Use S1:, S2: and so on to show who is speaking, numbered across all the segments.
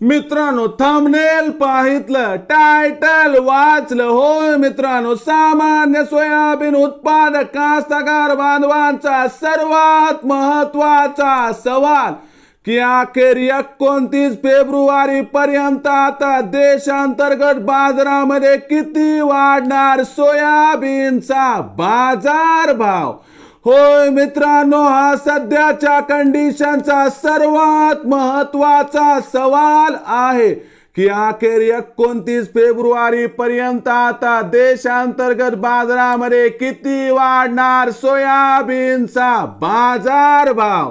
S1: मित्रांनो thumbnail पाहितलं title वाचलं. होय मित्रांनो सामान्य सोयाबीन उत्पादक कास्तकार बांधवांचा सर्वात महत्त्वाचा सवाल की अखेर एकोणतीस फेब्रुवारी पर्यंत आता देशांतर्गत बाजारामध्ये किती वाढणार सोयाबीनचा बाजार भाव होय मित्रांनो हा सध्याच्या कंडिशनचा सर्वात महत्त्वाचा सवाल आहे की अखेर एकोणतीस फेब्रुवारी पर्यंत आता देशांतर्गत बाजारामध्ये किती वाढणार सोयाबीनचा बाजार भाव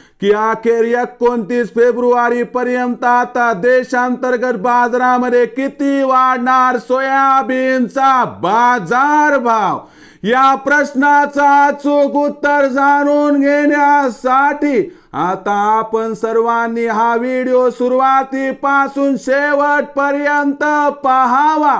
S1: की अखेर एकोणतीस फेब्रुवारी पर्यंत आता देशांतर्गत बाजारामध्ये किती वाढणार सोयाबीनचा बाजार भाव या प्रश्नाचा अचूक उत्तर जाणून घेण्यासाठी आता आपण सर्वांनी हा व्हिडिओ सुरुवातीपासून शेवटपर्यंत पाहावा.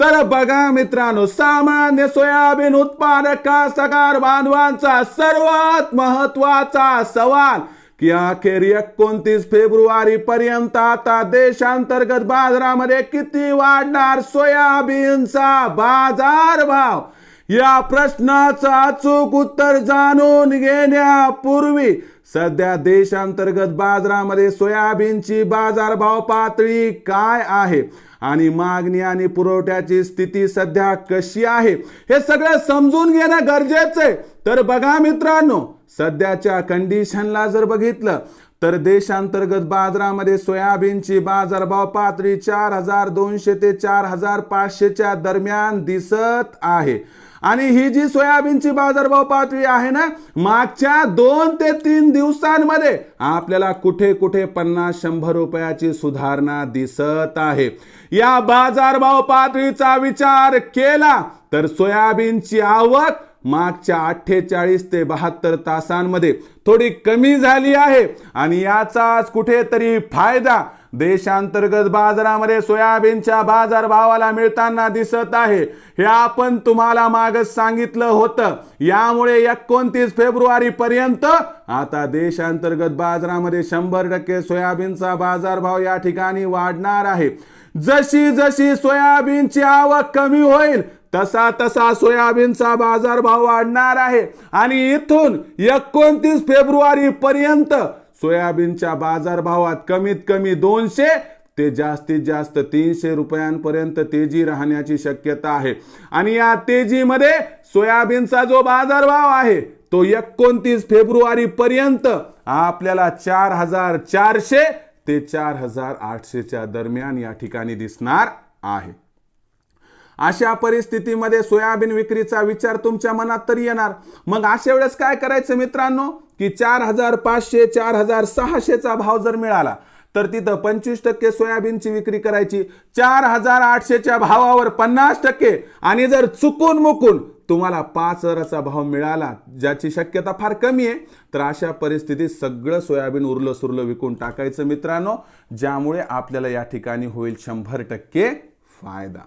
S1: तर बघा मित्रांनो सामान्य सोयाबीन उत्पादक कास्तकार बांधवांचा सर्वात महत्त्वाचा सवाल की अखेर एकोणतीस फेब्रुवारी पर्यंत आता देशांतर्गत बाजारामध्ये किती वाढणार सोयाबीनचा बाजार भाव या प्रश्नाचं अचूक उत्तर जाणून घेण्यापूर्वी सध्या देशांतर्गत बाजारामध्ये सोयाबीनची बाजारभाव पातळी काय आहे? आणि मागणी आणि पुरवठ्याची स्थिती सध्या कशी आहे? हे सगळं समजून घेणं गरजेचं आहे. तर बघा मित्रांनो सध्याच्या कंडिशनला जर बघितलं तर देशांतर्गत बाजारामध्ये सोयाबीनची बाजारभाव पातळी चार हजार दोनशे ते चार हजार पाचशेच्या दरम्यान दिसत आहे. आणि ही जी सोयाबीनची बाजारभाव पातळी आहे ना मागच्या दोन ते तीन दिवसांमध्ये आपल्याला कुठे कुठे पन्नास शंभर रुपयाची सुधारणा दिसत आहे. या बाजारभाव पातळीचा विचार केला तर सोयाबीनची आवक मागच्या अठ्ठेचाळीस ते बहात्तर तासांमध्ये थोडी कमी झाली आहे. आणि याचाच कुठेतरी फायदा देशांतर्गत बाजारामध्ये सोयाबीनच्या बाजार भावाला मिळताना दिसत आहे. हे आपण तुम्हाला मागच सांगितलं होतं. यामुळे एकोणतीस फेब्रुवारी पर्यंत आता देशांतर्गत बाजारामध्ये शंभर टक्के सोयाबीनचा बाजारभाव या ठिकाणी वाढणार आहे. जशी जशी सोयाबीनची आवक कमी होईल तसा तसा सोयाबीनचा बाजारभाव वाढणार आहे. आणि इथून एकोणतीस फेब्रुवारी पर्यंत सोयाबीनच्या बाजारभावात कमीत कमी दोनशे ते जास्तीत जास्त तीनशे रुपयांपर्यंत तेजी राहण्याची शक्यता आहे. आणि या तेजीमध्ये सोयाबीनचा जो बाजारभाव आहे तो एकोणतीस फेब्रुवारी पर्यंत आपल्याला चार हजार चारशे ते चार हजार आठशेच्या दरम्यान या ठिकाणी दिसणार आहे. अशा परिस्थितीमध्ये सोयाबीन विक्रीचा विचार तुमच्या मनात तरी येणार. मग अशा वेळेस काय करायचं मित्रांनो? की चार हजार पाचशे चार हजार सहाशेचा भाव जर मिळाला तर तिथं पंचवीस टक्के सोयाबीनची विक्री करायची. चार हजार आठशेच्या भावावर पन्नास टक्के. आणि जर चुकून मुकून तुम्हाला पाच हजाराचा भाव मिळाला ज्याची शक्यता फार कमी आहे तर अशा परिस्थितीत सगळं सोयाबीन उरलं सुरलं विकून टाकायचं मित्रांनो. ज्यामुळे आपल्याला या ठिकाणी होईल शंभर टक्के फायदा.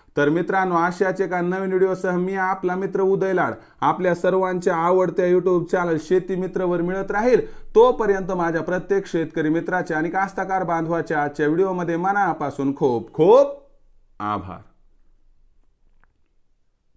S1: तर मित्रांनो आशियाचे का नवीन व्हिडिओसह मी आपला मित्र उदय लाड. आपल्या सर्वांच्या आवडत्या युट्यूब चॅनल शेती मित्रवर मिळत राहील. तोपर्यंत माझ्या प्रत्येक शेतकरी मित्राच्या आणि कास्तकार बांधवाच्या आजच्या व्हिडिओमध्ये मनापासून खूप खूप आभार.